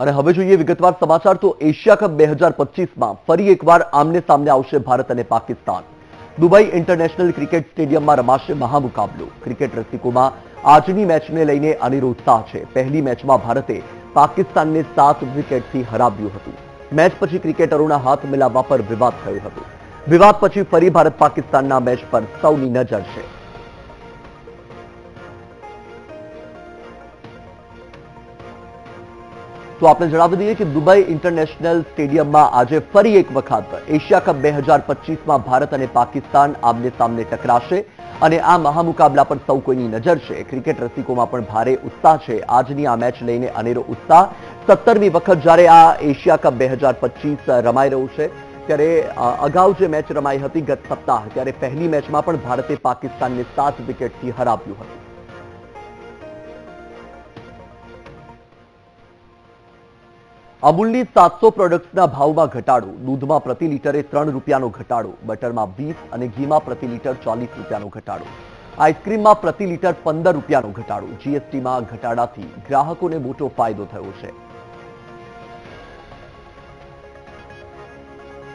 અને હવે જોઈએ વિગતવાર સમાચાર, તો એશિયા કપ બે હજાર ફરી એકવાર આમને સામને આવશે ભારત અને પાકિસ્તાન. દુબઈ ઇન્ટરનેશનલ ક્રિકેટ સ્ટેડિયમમાં રમાશે મહામુકાબલો. ક્રિકેટ રસિકોમાં આજની મેચને લઈને અનેરો ઉત્સાહ છે. પહેલી મેચમાં ભારતે પાકિસ્તાનને સાત વિકેટથી હરાવ્યું હતું. મેચ પછી ક્રિકેટરોના હાથ મિલાવવા પર વિવાદ થયો હતો. વિવાદ પછી ફરી ભારત પાકિસ્તાનના મેચ પર સૌની નજર છે. તો આપણે જણાવી દઈએ કે દુબઈ ઇન્ટરનેશનલ સ્ટેડિયમમાં આજે ફરી એક વખત એશિયા કપ બે હજાર ભારત અને પાકિસ્તાન આમને સામને ટકરાશે અને આ મહામુકાબલા પર સૌ કોઈની નજર છે. ક્રિકેટ રસિકોમાં પણ ભારે ઉત્સાહ છે. આજની આ મેચ લઈને અનેરો ઉત્સાહ. સત્તરમી વખત જ્યારે આ એશિયા કપ બે હજાર પચીસ રમાઈ રહ્યું છે, ત્યારે અગાઉ જે મેચ રમાઈ હતી ગત સપ્તાહ, ત્યારે પહેલી મેચમાં પણ ભારતે પાકિસ્તાનને સાત વિકેટથી હરાવ્યું હતું. અમૂલની સાતસો પ્રોડક્ટ્સના ભાવમાં ઘટાડો. દૂધમાં પ્રતિ લીટરે ત્રણ રૂપિયાનો ઘટાડો. બટરમાં વીસ અને ઘીમાં પ્રતિ લીટર ચાલીસ રૂપિયાનો ઘટાડો. આઈસ્ક્રીમમાં પ્રતિ લીટર પંદર રૂપિયાનો ઘટાડો. જીએસટીમાં ઘટાડાથી ગ્રાહકોને મોટો ફાયદો થયો છે.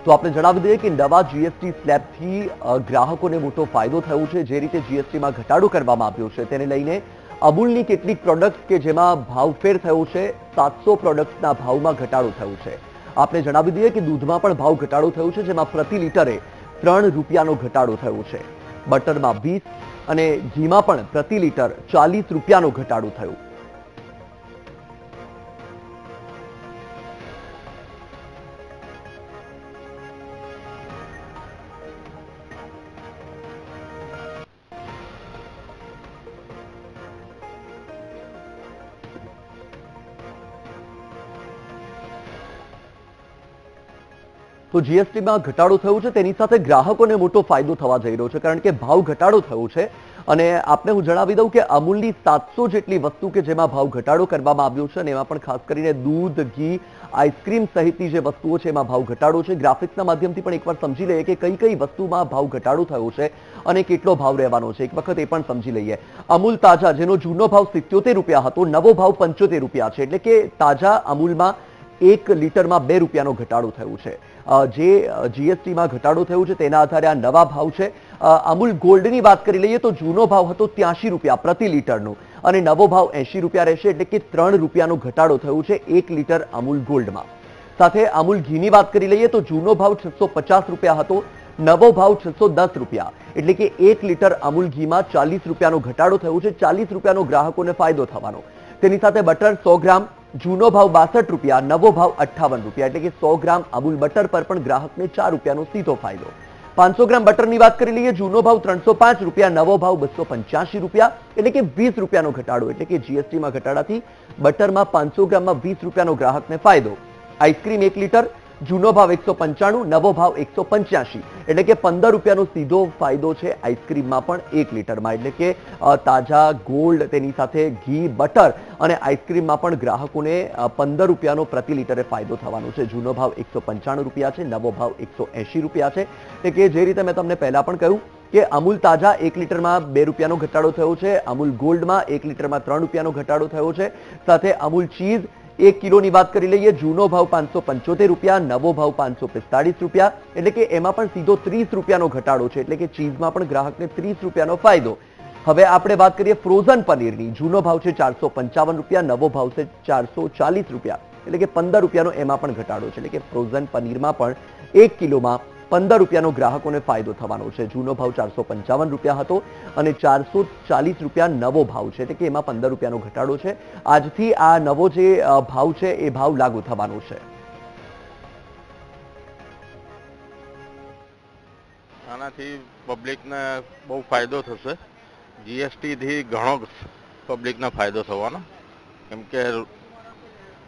તો આપણે જણાવી દઈએ કે નવા જીએસટી સ્લેબથી ગ્રાહકોને મોટો ફાયદો થયો છે. જે રીતે જીએસટીમાં ઘટાડો કરવામાં આવ્યો છે, તેને લઈને અમૂલની કેટલીક પ્રોડક્ટ કે જેમાં ભાવફેર થયો છે, સાતસો પ્રોડક્ટ્સના ભાવમાં ઘટાડો થયો છે. આપણે જણાવી દઈએ કે દૂધમાં પણ ભાવ ઘટાડો થયો છે, જેમાં પ્રતિ લીટરે ત્રણ રૂપિયાનો ઘટાડો થયો છે. બટરમાં વીસ અને ઘીમાં પણ પ્રતિ લીટર ચાલીસ રૂપિયાનો ઘટાડો થયો. તો જીએસટીમાં ઘટાડો થયો છે, તેની સાથે ગ્રાહકોને મોટો ફાયદો થવા જઈ રહ્યો છે, કારણ કે ભાવ ઘટાડો થયો છે. અને આપને હું જણાવી દઉં કે અમૂલની સાતસો જેટલી વસ્તુ કે જેમાં ભાવ ઘટાડો કરવામાં આવ્યો છે, અને એમાં પણ ખાસ કરીને દૂધ, ઘી, આઈસ્ક્રીમ સહિતની જે વસ્તુઓ છે, એમાં ભાવ ઘટાડો છે. ગ્રાફિક્સના માધ્યમથી પણ એકવાર સમજી લઈએ કે કઈ કઈ વસ્તુમાં ભાવ ઘટાડો થયો છે અને કેટલો ભાવ રહેવાનો છે. એક વખત એ પણ સમજી લઈએ. અમૂલ તાજા, જેનો જૂનો ભાવ સિત્યોતેર રૂપિયા હતો, નવો ભાવ પંચોતેર રૂપિયા છે. એટલે કે તાજા અમૂલમાં એક લીટરમાં બે રૂપિયાનો ઘટાડો થયો છે. જે જીએસટીમાં ઘટાડો થયો છે, તેના આધારે આ નવા ભાવ છે. અમૂલ ગોલ્ડની વાત કરી લઈએ તો જૂનો ભાવ હતો ત્યાંશી રૂપિયા પ્રતિ લીટરનો અને નવો ભાવ એંશી રૂપિયા રહેશે એટલે કે ત્રણ રૂપિયાનો ઘટાડો થયો છે એક લીટર અમૂલ ગોલ્ડમાં. સાથે અમૂલ ઘીની વાત કરી લઈએ તો જૂનો ભાવ છસો પચાસ રૂપિયા હતો, નવો ભાવ છસો દસ રૂપિયા. એટલે કે એક લીટર અમૂલ ઘીમાં ચાલીસ રૂપિયાનો ઘટાડો થયો છે, ચાલીસ રૂપિયાનો ગ્રાહકોને ફાયદો થવાનો. તેની સાથે બટર સો ગ્રામ જૂનો ભાવ બાસઠ રૂપિયા, નવો ભાવ અઠ્ઠાવન રૂપિયા એટલે કે સો ગ્રામ અમૂલ બટર પર પણ ગ્રાહકને ચાર રૂપિયાનો સીધો ફાયદો. પાંચસો ગ્રામ બટરની વાત કરી લઈએ, જૂનો ભાવ ત્રણસો પાંચ રૂપિયા, નવો ભાવ બસો પંચ્યાસી રૂપિયા એટલે કે વીસ રૂપિયાનો ઘટાડો એટલે કે જીએસટીમાં ઘટાડાથી બટરમાં પાંચસો ગ્રામમાં વીસ રૂપિયાનો ગ્રાહકને ફાયદો. આઈસ્ક્રીમ એક લીટર જૂનો ભાવ એકસો પંચાણું, નવો ભાવ એકસો પંચ્યાસી એટલે કે પંદર રૂપિયાનો સીધો ફાયદો છે આઈસ્ક્રીમમાં પણ એક લીટરમાં. એટલે કે તાજા ગોલ્ડ તેની સાથે ઘી, બટર અને આઈસ્ક્રીમમાં પણ ગ્રાહકોને પંદર રૂપિયાનો પ્રતિ લીટરે ફાયદો થવાનો છે. જૂનો ભાવ એકસો પંચાણું રૂપિયા છે, નવો ભાવ એકસો એંશી રૂપિયા છે. એટલે કે જે રીતે મેં તમને પહેલાં પણ કહ્યું કે અમૂલ તાજા એક લીટરમાં બે રૂપિયાનો ઘટાડો થયો છે, અમૂલ ગોલ્ડમાં એક લીટરમાં ત્રણ રૂપિયાનો ઘટાડો થયો છે. સાથે અમૂલ ચીઝ એક કિલોની વાત કરી લઈએ, જૂનો ભાવ પાંચસો પંચોતેર રૂપિયા, નવો ભાવ પાંચસો પિસ્તાળીસ રૂપિયા, એટલે કે એમાં પણ સીધો ત્રીસ રૂપિયાનો ઘટાડો છે, એટલે કે ચીઝમાં પણ ગ્રાહકને ત્રીસ રૂપિયાનો ફાયદો. હવે આપણે વાત કરીએ ફ્રોઝન પનીરની, જૂનો ભાવ છે ચારસો પંચાવન રૂપિયા, નવો ભાવ છે ચારસો ચાલીસ રૂપિયા, એટલે કે પંદર રૂપિયાનો એમાં પણ ઘટાડો છે, એટલે કે ફ્રોઝન પનીરમાં પણ એક કિલોમાં પંદર રૂપિયાનો ગ્રાહકોને ફાયદો થવાનો છે જૂનો ભાવ ચારસો પંચાવન રૂપિયા હતો અને ચારસો ચાલીસ રૂપિયા નવો ભાવ છે એટલે કે એમાં પંદર રૂપિયાનો ઘટાડો છે આજથી આ નવો જે ભાવ છે એ ભાવ લાગુ થવાનો છે આનાથી પબ્લિકને બહુ ફાયદો થશે જીએસટીથી ઘણો પબ્લિકને ફાયદો થવાનો કેમ કે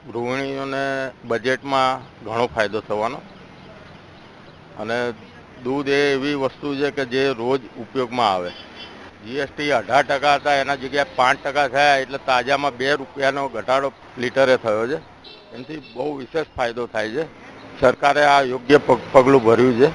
ગૃહિણીઓને બજેટમાં ઘણો ફાયદો થવાનો અને દૂધ એ એવી વસ્તુ છે કે જે રોજ ઉપયોગમાં આવે. જીએસટી અઢાર ટકા હતા, એના જગ્યાએ પાંચ ટકા થયા, એટલે તાજામાં બે રૂપિયાનો ઘટાડો લીટરે થયો છે. એનાથી બહુ વિશેષ ફાયદો થાય છે. સરકારે આ યોગ્ય પગ- પગલું ભર્યું છે.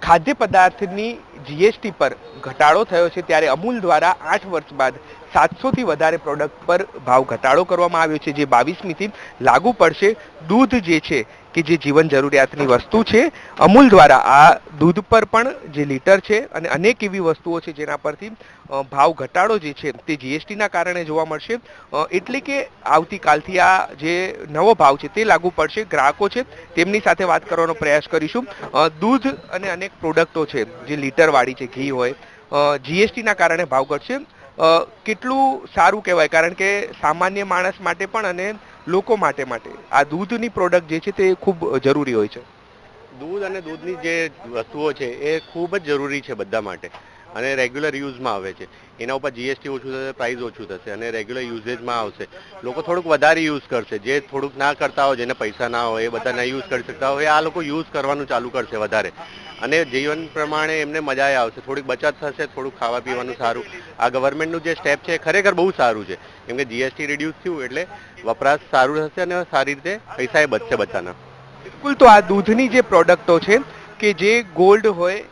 ખાદ્ય પદાર્થની જીએસટી પર ઘટાડો થયો છે ત્યારે અમૂલ દ્વારા આઠ વર્ષ બાદ સાતસોથી વધારે પ્રોડક્ટ પર ભાવ ઘટાડો કરવામાં આવ્યો છે, જે બાવીસમીથી લાગુ પડશે. દૂધ જે છે કે જે જીવન જરૂરિયાતની વસ્તુ છે, અમૂલ દ્વારા આ દૂધ પર પણ જે લીટર છે અને અનેક એવી વસ્તુઓ છે જેના પરથી ભાવ ઘટાડો જે છે તે જીએસટીના કારણે જોવા મળશે. એટલે કે આવતીકાલથી આ જે નવો ભાવ છે તે લાગુ પડશે. ગ્રાહકો છે તેમની સાથે વાત કરવાનો પ્રયાસ કરીશું. દૂધ અને અનેક પ્રોડક્ટો છે જે લીટરવાળી છે ઘી હોય જીએસટીના કારણે ભાવ ઘટશે. કેટલું સારું કહેવાય કારણ કે સામાન્ય માણસ માટે પણ અને લોકો માટે માટે. આ દૂધની પ્રોડક્ટ જે છે તે ખૂબ જરૂરી હોય છે. દૂધ અને દૂધની જે વસ્તુઓ છે એ ખૂબ જ જરૂરી છે બધા માટે. અને રેગ્યુલર યુઝમાં આવે છે. એના ઉપર જીએસટી ઓછું થશે પ્રાઇસ ઓછું થશે અને રેગ્યુલર યુઝેજમાં આવશે. લોકો થોડુંક વધારે યુઝ કરશે. જે થોડુંક ના કરતા હોય, જેને પૈસા ના હોય, એ બધા ના યુઝ કરી શકતા હોય આ લોકો યુઝ કરવાનું ચાલુ કરશે વધારે. અને જીવન પ્રમાણે એમને મજા આવશે. થોડીક બચત થશે, થોડુંક ખાવા પીવાનું સારું. આ ગવર્મેન્ટનું જે સ્ટેપ છે ખરેખર બહુ સારું છે. કેમ કે જીએસટી રિડ્યુસ થયું એટલે વપરાશ સારું થશે અને સારી રીતે પૈસા એ બચશે બધાના. બિલકુલ, તો આ દૂધની જે પ્રોડક્ટો છે, કે જે ગોલ્ડ હોય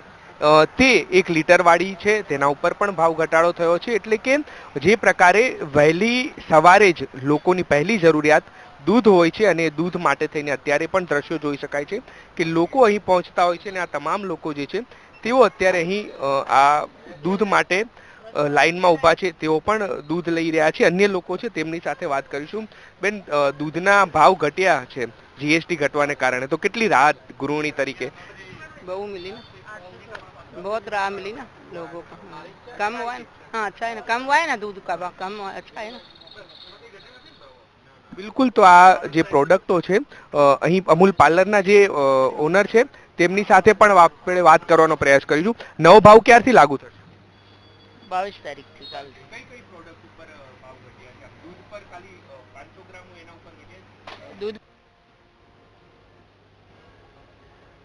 તે એક લીટરવાળી છે, તેના ઉપર પણ ભાવ ઘટાડો થયો છે, એટલે કે જે પ્રકારે વહેલી સવારે જ લોકોની પહેલી જરૂરિયાત દૂધ હોય છે અને દૂધ માટે થઈને અત્યારે પણ દ્રશ્યો જોઈ શકાય છે કે લોકો અહીં પહોંચતા હોય છે અને આ તમામ લોકો જે છે, તેઓ અત્યારે અહીં આ દૂધ માટે લાઇનમાં ઊભા છે, તેઓ પણ દૂધ લઈ રહ્યા છે. અન્ય લોકો છે, તેમની સાથે વાત કરીશું. બેન દૂધના ભાવ ઘટ્યા છે જીએસટી ઘટવાને કારણે. તો કેટલી રાહત ગૃહિણી તરીકે? બહુ મિલી. बहुत राह मिली ना लोगों को हाँ। कम हुआ है ना हाँ अच्छा है ना कम हुआ है ना दूध का भाव कम हुआ है, अच्छा है ना બિલકુલ તો આ જે પ્રોડક્ટો છે અ, અહીં અમૂલ પાર્લરના જે ઓનર છે તેમની સાથે પણ આપણે વાત કરવાનો પ્રયાસ કરીશું નવો ભાવ ક્યારથી લાગુ થશે बाईस तारीख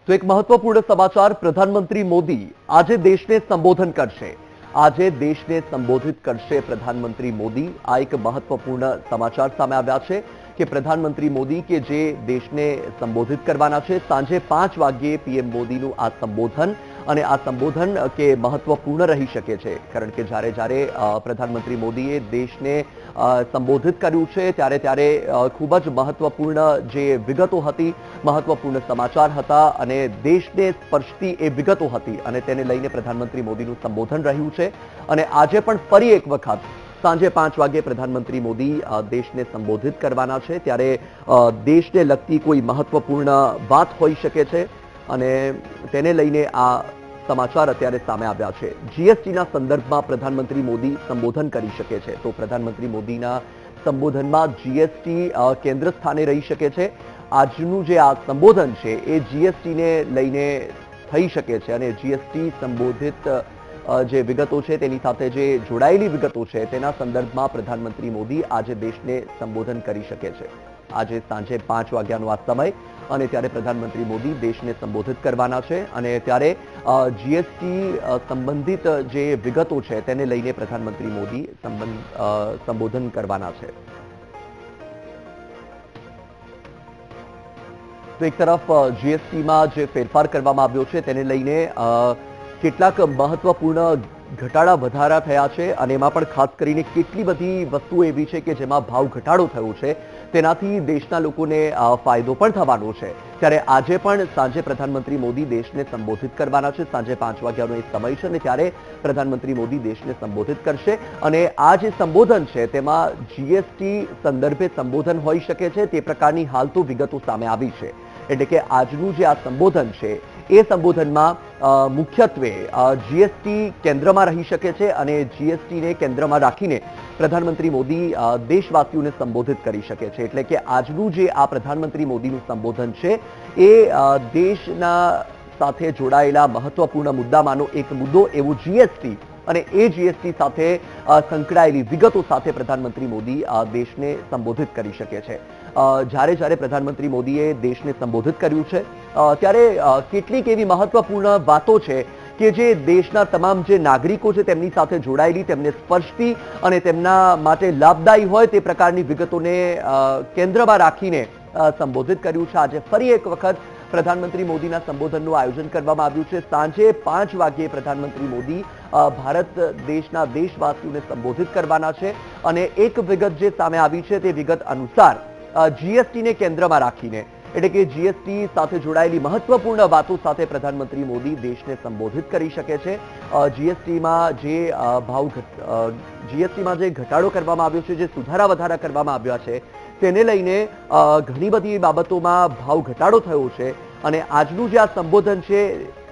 તો એક મહત્વપૂર્ણ સમાચાર પ્રધાનમંત્રી મોદી આજે દેશને સંબોધન કરશે. આજે દેશને સંબોધિત કરશે પ્રધાનમંત્રી મોદી. આ એક મહત્વપૂર્ણ સમાચાર સામે આવ્યા છે કે પ્રધાનમંત્રી મોદી કે જે દેશને સંબોધિત કરવાના છે. સાંજે પાંચ વાગ્યે પીએમ મોદીનું આ સંબોધન અને આ સંબોધન કે મહત્વપૂર્ણ રહી શકે છે. કારણ કે જ્યારે જ્યારે પ્રધાનમંત્રી મોદીએ દેશને સંબોધિત કર્યું છે, ત્યારે ત્યારે ખૂબ જ મહત્વપૂર્ણ જે વિગતો હતી, મહત્વપૂર્ણ સમાચાર હતા અને દેશને સ્પર્શતી એ વિગતો હતી અને તેને લઈને પ્રધાનમંત્રી મોદીનું સંબોધન રહ્યું છે. અને આજે પણ ફરી એક વખત સાંજે પાંચ વાગે પ્રધાનમંત્રી મોદી દેશને સંબોધિત કરવાના છે. ત્યારે દેશને લગતી કોઈ મહત્વપૂર્ણ વાત હોઈ શકે છે. અને તેને લઈને આ સમાચાર અત્યારે સામે આવ્યા છે. જીએસટીના સંદર્ભમાં પ્રધાનમંત્રી મોદી સંબોધન કરી શકે છે. તો પ્રધાનમંત્રી મોદીના સંબોધનમાં જીએસટી કેન્દ્ર સ્થાને રહી શકે છે. આજનું જે આ સંબોધન છે એ જીએસટીને લઈને થઈ શકે છે અને જીએસટી સંબોધિત જે વિગતો છે તેની સાથે જે જોડાયેલી વિગતો છે તેના સંદર્ભમાં પ્રધાનમંત્રી મોદી આજે દેશને સંબોધન કરી શકે છે. આજે સાંજે પાંચ વાગ્યાનો આ સમય. અને ત્યારે પ્રધાનમંત્રી મોદી દેશને સંબોધિત કરવાના છે અને ત્યારે જીએસટી સંબંધિત જે વિગતો છે તેને લઈને પ્રધાનમંત્રી મોદી સંબંધ સંબોધન કરવાના છે. તો એક તરફ જીએસટીમાં જે ફેરફાર કરવામાં આવ્યો છે તેને લઈને કેટલાક મહત્વપૂર્ણ ઘટાડા વધારા થયા છે અને એમાં પણ ખાસ કરીને કેટલી બધી વસ્તુઓ એવી છે કે જેમાં ભાવ ઘટાડો થયો છે, તેનાથી દેશના લોકોને ફાયદો પણ થવાનો છે. ત્યારે આજે પણ સાંજે પ્રધાનમંત્રી મોદી દેશને સંબોધિત કરવાના છે. સાંજે પાંચ વાગ્યાનો એ સમય છે અને ત્યારે પ્રધાનમંત્રી મોદી દેશને સંબોધિત કરશે. અને આ જે સંબોધન છે, તેમાં જીએસટી સંદર્ભે સંબોધન હોઈ શકે છે. તે પ્રકારની હાલ તો વિગતો સામે આવી છે. એટલે કે આજનું જે આ સંબોધન છે એ સંબોધનમાં મુખ્યત્વે જીએસટી કેન્દ્રમાં રહી શકે છે અને જીએસટીને કેન્દ્રમાં રાખીને પ્રધાનમંત્રી મોદી દેશવાસીઓને સંબોધિત કરી શકે છે. એટલે કે આજનું જે આ પ્રધાનમંત્રી મોદીનું સંબોધન છે, એ દેશના સાથે જોડાયેલા મહત્વપૂર્ણ મુદ્દામાંનો એક મુદ્દો એવો જીએસટી અને એ જીએસટી સાથે સંકળાયેલી વિગતો સાથે પ્રધાનમંત્રી મોદી દેશને સંબોધિત કરી શકે છે. જ્યારે જ્યારે પ્રધાનમંત્રી મોદીએ દેશને સંબોધિત કર્યું છે ત્યારે કેટલીક એવી મહત્વપૂર્ણ વાતો છે કે જે દેશના તમામ જે નાગરિકો છે તેમની સાથે જોડાયેલી, તેમને સ્પર્શતી અને તેમના માટે લાભદાયી હોય તે પ્રકારની વિગતોને કેન્દ્રમાં રાખીને સંબોધિત કર્યું છે. આજે ફરી એક વખત પ્રધાનમંત્રી મોદીના સંબોધનનું આયોજન કરવામાં આવ્યું છે. સાંજે પાંચ વાગ્યે પ્રધાનમંત્રી મોદી ભારત દેશના દેશવાસીઓને સંબોધિત કરવાના છે અને એક વિગત જે સામે આવી છે તે વિગત અનુસાર જીએસટીને કેન્દ્રમાં રાખીને એટલે કે જીએસટી સાથે જોડાયેલી મહત્વપૂર્ણ વાતો સાથે પ્રધાનમંત્રી મોદી દેશને સંબોધિત કરી શકે છે. જીએસટીમાં જે ભાવ જીએસટીમાં જે ઘટાડો કરવામાં આવ્યો છે, જે સુધારા વધારા કરવામાં આવ્યા છે, તેને લઈને ઘણી બધી બાબતોમાં ભાવ ઘટાડો થયો છે અને આજનું જે આ સંબોધન છે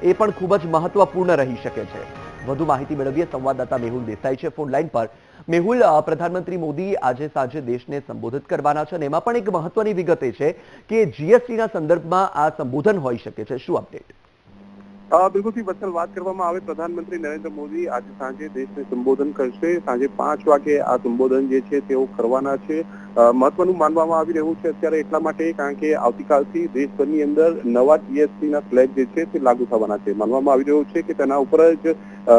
એ પણ ખૂબ જ મહત્વપૂર્ણ રહી શકે છે. વધુ માહિતી મેળવીએ સંવાદદાતા મેહુલ દેસાઈ છે ફોન લાઈન પર. મેહુલ પ્રધાનમંત્રી મોદી આજે સાંજે દેશને સંબોધિત કરવાના છે અને એમાં પણ એક મહત્વની વિગત એ છે કે જીએસટીના સંદર્ભમાં આ સંબોધન હોઈ શકે છે. શું અપડેટ બિલકુલથી વત્સલ, વાત કરવામાં આવે પ્રધાનમંત્રી નરેન્દ્ર મોદી આજે સાંજે દેશને સંબોધન કરશે. સાંજે પાંચ વાગે આ સંબોધન જે છે તેઓ કરવાના છે. મહત્વનું માનવામાં આવી રહ્યું છે અત્યારે એટલા માટે કારણ કે આવતીકાલથી દેશભરની અંદર નવા જીએસટી ના સ્લેબ જે છે તે લાગુ થવાના છે. માનવામાં આવી રહ્યું છે કે તેના ઉપર જ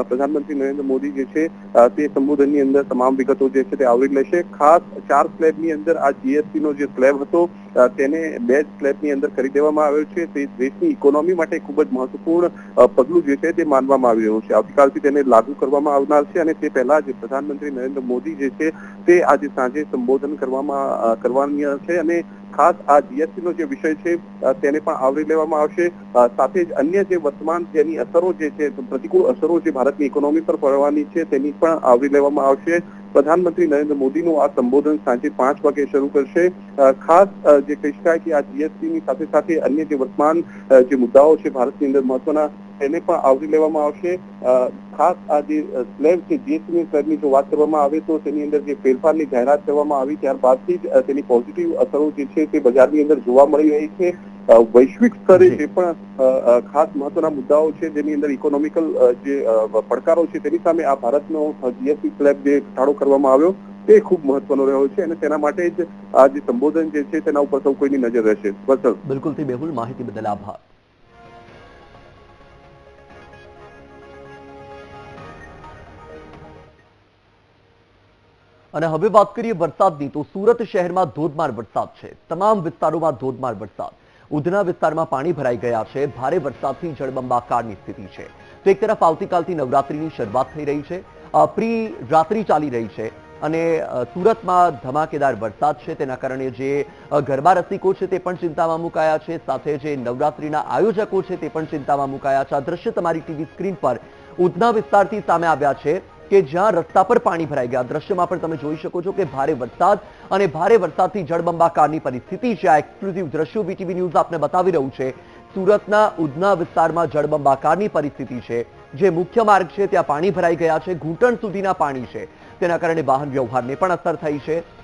પ્રધાનમંત્રી નરેન્દ્ર મોદી જે છે તે સંબોધનની અંદર તમામ વિગતો જે છે તે આવરી લેશે. ખાસ ચાર સ્લેબની અંદર આ જીએસટી નો જે સ્લેબ હતો તેને બે સ્લેબની અંદર કરી દેવામાં આવ્યો છે. તે દેશની ઇકોનોમી માટે ખૂબ જ મહત્વપૂર્ણ પગલું જે છે તે માનવામાં આવી રહ્યું છે. આવતીકાલથી તેને લાગુ કરવામાં આવનાર છે અને તે પહેલા જ પ્રધાનમંત્રી નરેન્દ્ર મોદી જે છે તે આજે સાંજે સંબોધન કરવામાં કરવાની છે અને ખાસ આ જીએસટી નો જે વિષય છે તેને પણ આવરી લેવામાં આવશે. સાથે જ અન્ય જે વર્તમાન જેની અસરો જે છે, પ્રતિકૂળ અસરો જે ભારતની ઇકોનોમી પર પડવાની છે, તેની પણ આવરી લેવામાં આવશે. પ્રધાનમંત્રી નરેન્દ્ર મોદીનું આ સંબોધન સાંજે પાંચ વાગે શરૂ કરશે. ખાસ જે કહી શકાય કે આ જીએસટી ની સાથે સાથે અન્ય જે વર્તમાન જે મુદ્દાઓ છે, ભારતની અંદર મહત્વના તેને પણ આવરી લેવામાં આવશે. ખાસ આ જે સ્લેબ છે જીએસટીની સ્લેબની જો વાત કરવામાં આવે તો તેની અંદર જે ફેરફારની જાહેરાત કરવામાં આવી ત્યારબાદથી જ તેની પોઝિટિવ અસરો જે છે તે બજારની અંદર જોવા મળી રહી છે. વૈશ્વિક સ્તરે જે. પણ ખાસ મહત્વના મુદ્દાઓ છે જેની અંદર ઇકોનોમિકલ જે પડકારો છે તેની સામે આ ભારતનો જીએસટી સ્લેબ જે ઘટાડો કરવામાં આવ્યો તે ખૂબ મહત્વનો રહ્યો છે અને તેના માટે જ આ જે સંબોધન જે છે તેના ઉપર સૌ કોઈની નજર રહેશે. વત્સલ બિલકુલથી બેહુલ માહિતી બદલ આભાર. અને હવે વાત કરીએ વરસાદની, તો સુરત શહેરમાં ધોધમાર વરસાદ છે. તમામ વિસ્તારોમાં ધોધમાર વરસાદ. ઉધના વિસ્તારમાં પાણી ભરાઈ ગયા છે. ભારે વરસાદથી જળબંબાકારની સ્થિતિ છે. તો એક તરફ આવતીકાલથી નવરાત્રીની શરૂઆત થઈ રહી છે. પ્રી રાત્રિ ચાલી રહી છે અને સુરતમાં ધમાકેદાર વરસાદ છે. તેના કારણે જે ગરબા રસિકો છે તે પણ ચિંતામાં મુકાયા છે. સાથે જે નવરાત્રીના આયોજકો છે તે પણ ચિંતામાં મુકાયા છે. આ દ્રશ્ય તમારી ટીવી સ્ક્રીન પર ઉધના વિસ્તારથી સામે આવ્યા છે. કે જ્યાં રસ્તા પર પાણી ભરાઈ ગયા. દ્રશ્યમાં પણ તમે જોઈ શકો છો કે ભારે વરસાદ અને ભારે વરસાદથી જળબંબાકારની પરિસ્થિતિ છે. આ એક્સક્લુઝિવ દ્રશ્યો બીટીવી ન્યૂઝ આપને બતાવી રહ્યું છે. સુરતના ઉધના વિસ્તારમાં જળબંબાકારની પરિસ્થિતિ છે. જે મુખ્ય માર્ગ છે, ત્યાં પાણી ભરાઈ ગયા છે. ઘૂંટણ સુધીના પાણી છે. તેના કારણે વાહન વ્યવહારને પણ અસર થઈ છે.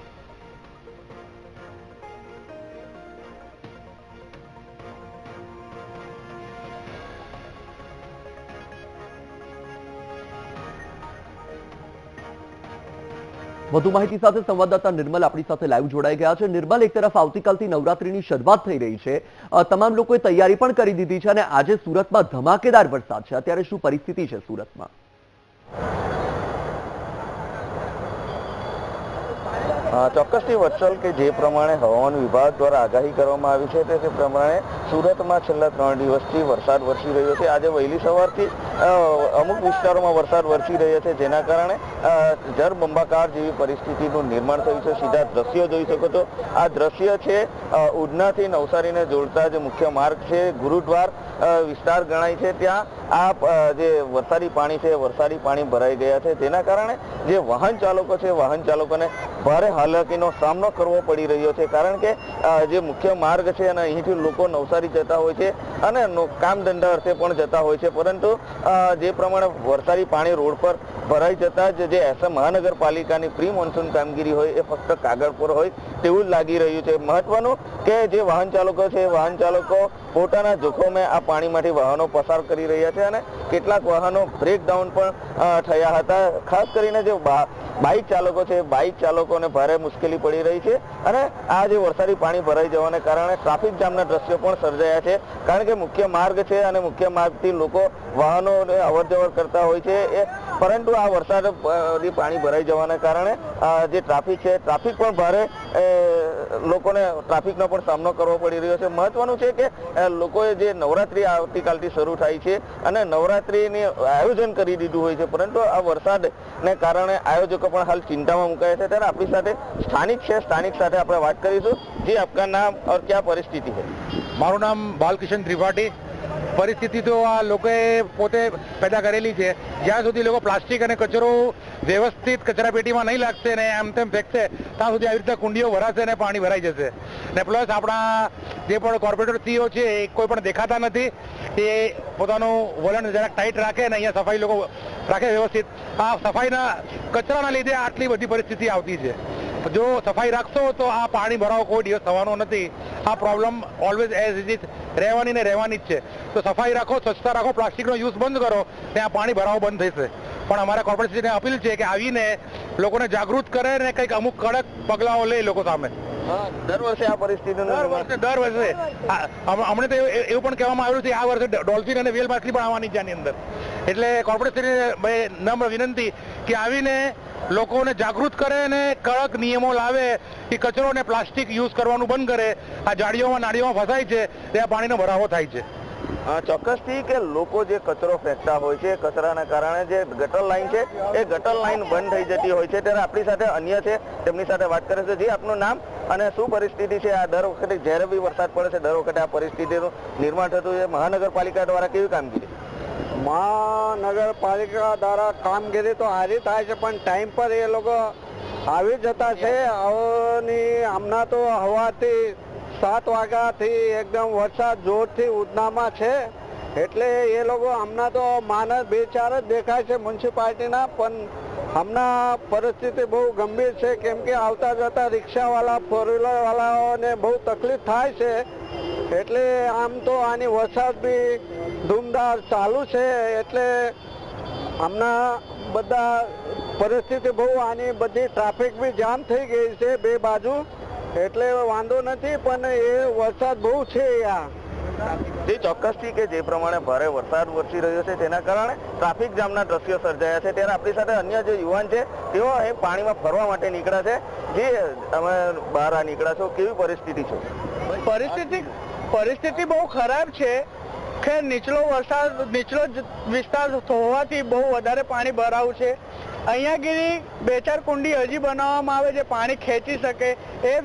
વધુ માહિતી સાથે સંવાદદાતા નિર્મલ આપણી સાથે લાઈવ જોડાઈ ગયા છે. નિર્મલ, એક તરફ આવતીકાલથી નવરાત્રીની શરૂઆત થઈ રહી છે. તમામ લોકોએ તૈયારી પણ કરી દીધી છે અને આજે સુરતમાં ધમાકેદાર વરસાદ છે. અત્યારે શું પરિસ્થિતિ છે સુરતમાં? ચોક્કસથી વત્સલ કે જે પ્રમાણે હવામાન વિભાગ દ્વારા આગાહી કરવામાં આવી છે તે પ્રમાણે સુરતમાં છેલ્લા ત્રણ દિવસથી વરસાદ વરસી રહ્યો છે. આજે વહેલી સવારથી અમુક વિસ્તારોમાં વરસાદ વરસી રહ્યો છે, જેના કારણે જળબંબાકાર જેવી પરિસ્થિતિનું નિર્માણ થયું છે. સીધા દ્રશ્યો જોઈ શકો છો. આ દ્રશ્ય છે ઉધનાથી નવસારીને જોડતા જે મુખ્ય માર્ગ છે. ગુરુદ્વાર વિસ્તાર ગણાય છે. ત્યાં આ જે વરસાદી પાણી છે, વરસાદી પાણી ભરાઈ ગયા છે. તેના કારણે જે વાહન ચાલકો છે, વાહન ચાલકોને ભારે હાલાકીનો સામનો કરવો પડી રહ્યો છે કારણ કે જે મુખ્ય માર્ગ છે અને અહીંથી લોકો નવસારી જતા હોય છે અને કામ ધંધા અર્થે પણ જતા હોય છે. પરંતુ જે પ્રમાણે વરસાદી પાણી રોડ પર ભરાઈ જતા જ જે એસએમ મહાનગરપાલિકાની પ્રી મોન્સૂન કામગીરી હોય એ ફક્ત કાગળ પર હોય તેવું જ લાગી રહ્યું છે. મહત્વનું કે જે વાહન ચાલકો છે વાહન ચાલકો પોતાના જોખમે આ પાણીમાંથી વાહનો પસાર કરી રહ્યા છે અને કેટલાક વાહનો બ્રેકડાઉન પણ થયા હતા. ખાસ કરીને જે બાઇક ચાલકો છે, બાઇક ચાલકોને ભારે મુશ્કેલી પડી રહી છે અને આ જે વરસાદી પાણી ભરાઈ જવાને કારણે ટ્રાફિક જામના દ્રશ્યો પણ સર્જાયા છે. કારણ કે મુખ્ય માર્ગ છે અને મુખ્ય માર્ગથી લોકો વાહનોને અવર કરતા હોય છે. એ પરંતુ આ વરસાદી પાણી ભરાઈ જવાના કારણે જે ટ્રાફિક છે, ટ્રાફિક પણ ભારે લોકોને ટ્રાફિકનો પણ સામનો કરવો પડી રહ્યો છે. મહત્વનું છે કે લોકોએ જે નવરાત્રિ આવતીકાલથી શરૂ થાય છે અને નવરાત્રિની આયોજન કરી દીધું હોય છે, પરંતુ આ વરસાદને કારણે આયોજકો પણ હાલ ચિંતામાં મુકાયા છે. ત્યારે આપણી સાથે સ્થાનિક છે, સ્થાનિક સાથે આપણે વાત કરીશું. જે, આપકા નામ ઓર ક્યા પરિસ્થિતિ છે મારું નામ બાલકિશન ત્રિપાઠી. પરિસ્થિતિ તો આ લોકોએ પોતે પેદા કરેલી છે. જ્યાં સુધી લોકો પ્લાસ્ટિક અને કચરો વ્યવસ્થિત કચરા પેટીમાં નહીં લાગશે ને આમ તેમ ફેંકશે, ત્યાં સુધી આવી રીતે કુંડીઓ ભરાશે અને પાણી ભરાઈ જશે. ને પ્લસ આપણા જે પણ કોર્પોરેટર સીઓ છે એ કોઈ પણ દેખાતા નથી. એ પોતાનું વલણ જરાક ટાઈટ રાખે ને અહીંયા સફાઈ લોકો રાખે વ્યવસ્થિત. આ સફાઈના કચરાના લીધે આટલી બધી પરિસ્થિતિ આવતી છે. જો સફાઈ રાખશો તો આ પાણી ભરાવો કોઈ દિવસ થવાનો નથી. આ પ્રોબ્લેમ ઓલવેઝ એઝ ઇઝ રહેવાની ને રહેવાની જ છે. તો સફાઈ રાખો સ્વચ્છતા રાખો પ્લાસ્ટિકનો યુઝ બંધ કરો ત્યાં પાણી ભરાવો બંધ થશે. પણ અમારા કોર્પોરેશનને અપીલ છે કે આવીને લોકોને જાગૃત કરે ને કંઈક અમુક કડક પગલાઓ લે લોકો સામે. દર વર્ષે આ પરિસ્થિતિ દર વર્ષે દર વર્ષે. અમને તો એવું પણ કહેવામાં આવ્યું છે આ વર્ષે ડોલ્ફિન અને વેલ માછલી પણ આવવાની છે આની અંદર. એટલે કોર્પોરેશનને નમ્ર વિનંતી કે આવીને લોકોને જાગૃત કરે અને કડક નિયમો લાવે કે કચરો અને પ્લાસ્ટિક યુઝ કરવાનું બંધ કરે. આ જાળીઓમાં નાળીઓમાં ફસાય છે ત્યાં પાણીનો ભરાવો થાય છે. ચોક્કસથી કે લોકો જે કચરો ફેંકતા હોય છે, કચરાના કારણે જે ગટર લાઈન છે, એ ગટર લાઈન બંધ થઈ જતી હોય છે. ત્યારે આપણી સાથે અન્ય છે, તેમની સાથે વાત કરે છે. જી, આપનું નામ અને શું પરિસ્થિતિ છે? આ દર વખતે જ્યારે બી વરસાદ પડે છે, દર વખતે આ પરિસ્થિતિનું નિર્માણ થતું છે. મહાનગરપાલિકા દ્વારા કેવી કામગીરી? મહાનગરપાલિકા દ્વારા કામગીરી તો હારી થાય છે, પણ ટાઈમ પર એ લોકો આવી જતા છે. હવાની, હમણાં તો હવાથી સાત વાગ્યાથી એકદમ વરસાદ જોરથી ઉધનામાં છે. એટલે એ લોકો હમણાં તો માણસ બે ચાર જ દેખાય છે મ્યુનિસિપાલિટીના, પણ હમણાં પરિસ્થિતિ બહુ ગંભીર છે. કેમ કે આવતા જતા રિક્ષાવાળા ફોર વ્હીલરવાળાઓને બહુ તકલીફ થાય છે. એટલે આમ તો આની વરસાદ બી ધૂમધાર ચાલુ છે. એટલે હમણાં બધા પરિસ્થિતિ બહુ આની બધી ટ્રાફિક બી જામ થઈ ગઈ છે બે બાજુ. એટલે વાંધો નથી પણ એ વરસાદ બહુ છે અહીંયા જે ચોક્કસથી કે જે પ્રમાણે ભારે વરસાદ વરસી રહ્યો છે તેના કારણે ટ્રાફિક જામના દ્રશ્યો સર્જાયા છે. ત્યારે આપણી સાથે અન્ય જે યુવાન છે તેઓ અહીં પાણીમાં ફરવા માટે નીકળ્યા છે. જે તમે બહાર આ નીકળ્યા છો કેવી પરિસ્થિતિ છે? પરિસ્થિતિ પરિસ્થિતિ બહુ ખરાબ છે ખેર નીચલો વરસાદ નીચલો વિસ્તાર હોવાથી બહુ વધારે પાણી ભરાવું છે. અહીંયા ગીરી બે ચાર કુંડી હજી બનાવવામાં આવે છે પાણી ખેંચી શકે. એ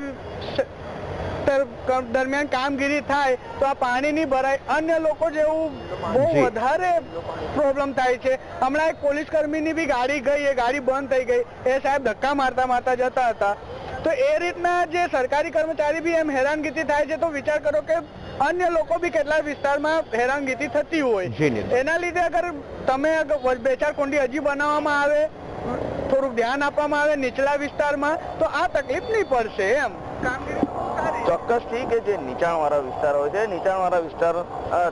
દરમિયાન કામગીરી થાય તો આ પાણી નહીં ભરાય અન્ય લોકો જેવું બહુ વધારે પ્રોબ્લેમ થાય છે. હમણાં એક પોલીસ કર્મીની બી ગાડી ગઈ એ ગાડી બંધ થઈ ગઈ. એ સાહેબ ધક્કા મારતા મારતા જતા હતા. તો એ રીતના જે સરકારી કર્મચારી બી એમ હેરાનગીથી થાય છે તો વિચાર કરો કે અન્ય લોકો બી કેટલા વિસ્તારમાં હેરાનગતિ થતી હોય. એના લીધે અગર તમે બે ચાર કુંડી હજી બનાવવામાં આવે થોડુંક ધ્યાન આપવામાં આવે નીચલા વિસ્તારમાં તો આ તકલીફ નહીં પડશે એમ કામગીરી. ચોક્કસથી કે જે નીચાણવાળા વિસ્તાર છે, નીચાણવાળા વિસ્તાર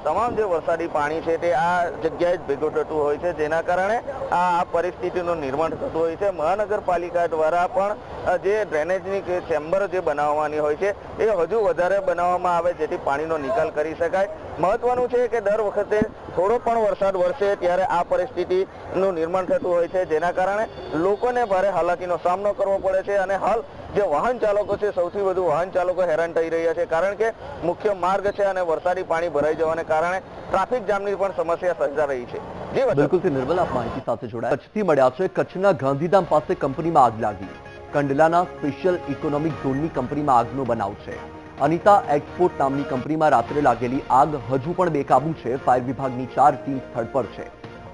તમામ જે વરસાદી પાણી છે તે આ જગ્યાએ જ ભેગું થતું હોય છે. જેના કારણે આ પરિસ્થિતિનું નિર્માણ થતું હોય છે. મહાનગરપાલિકા દ્વારા પણ જે ડ્રેનેજની ચેમ્બર જે બનાવવાની હોય છે, એ હજુ વધારે બનાવવામાં આવે જેથી પાણીનો નિકાલ કરી શકાય. મહત્વનું છે કે દર વખતે થોડો પણ વરસાદ વરસે ત્યારે આ પરિસ્થિતિનું નિર્માણ થતું હોય છે. જેના કારણે લોકોને ભારે હાલાકીનો સામનો કરવો પડે છે અને હાલ જે વાહન ચાલકો છે, સૌથી વધુ વાહન ચાલકો હેરાન થઈ રહ્યા છે. કારણ કે મુખ્ય માર્ગ છે અને વરસાદી પાણી ભરાઈ જવાને કારણે ટ્રાફિક જામની પણ સમસ્યા સર્જા રહી છે. જે વસંત. બિલકુલ નિર્મલ, આપ માહિતી સાથે જોડાયા. કચ્છથી મળ્યા છે કચ્છના ગાંધીધામ પાસે કંપનીમાં આગ લાગી. કંડલાના સ્પેશિયલ ઇકોનોમિક ઝોનની કંપનીમાં આગનો બનાવ છે. અનિતા એક્સપોર્ટ નામની કંપનીમાં રાત્રે લાગેલી આગ હજુ પણ બેકાબુ છે. ફાયર વિભાગની ચાર ટીમ સ્થળ પર છે.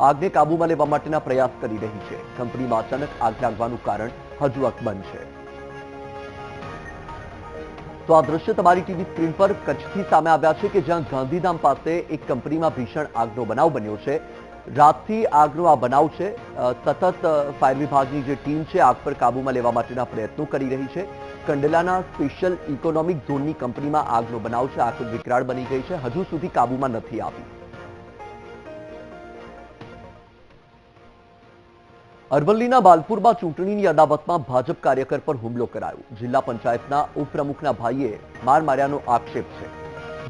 આગને કાબૂમાં લેવા માટેના પ્રયાસ કરી રહી છે. કંપનીમાં અચાનક આગ લાગવાનું કારણ હજુ અકબંધ છે. તો આ દ્રશ્ય તમારી ટીવી સ્ક્રીન પર કચ્છથી સામે આવ્યા છે કે જ્યાં ગાંધીધામ પાસે એક કંપનીમાં ભીષણ આગનો બનાવ બન્યો છે. રાતથી આગનો આ બનાવ છે. સતત ફાયર વિભાગની જે ટીમ છે, આગ પર કાબૂમાં લેવા માટેના પ્રયત્નો કરી રહી છે. કંડલાના સ્પેશિયલ ઇકોનોમિક ઝોનની કંપનીમાં આગનો બનાવ છે. આગ વિકરાળ બની ગઈ છે. હજુ સુધી કાબૂમાં નથી આવી. અરવલ્લીના બાલપુરમાં ચૂંટણીની અદાવતમાં ભાજપ કાર્યકર પર હુમલો કરાયો. જિલ્લા પંચાયતના ઉપપ્રમુખના ભાઈએ માર માર્યાનો આક્ષેપ છે.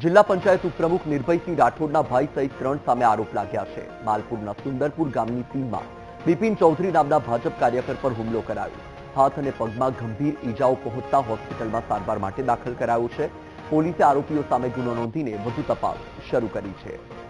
જિલ્લા પંચાયત ઉપપ્રમુખ નિર્ભયસિંહ રાઠોડના ભાઈ સહિત ત્રણ સામે આરોપ લાગ્યા છે. માલપુરના સુંદરપુર ગામની સીમમાં બિપિન ચૌધરી નામના ભાજપ કાર્યકર પર હુમલો કરાયો. હાથ અને પગમાં ગંભીર ઈજાઓ પહોંચતા હોસ્પિટલમાં સારવાર માટે દાખલ કરાયો છે. પોલીસે આરોપીઓ સામે ગુનો નોંધીને વધુ તપાસ શરૂ કરી છે.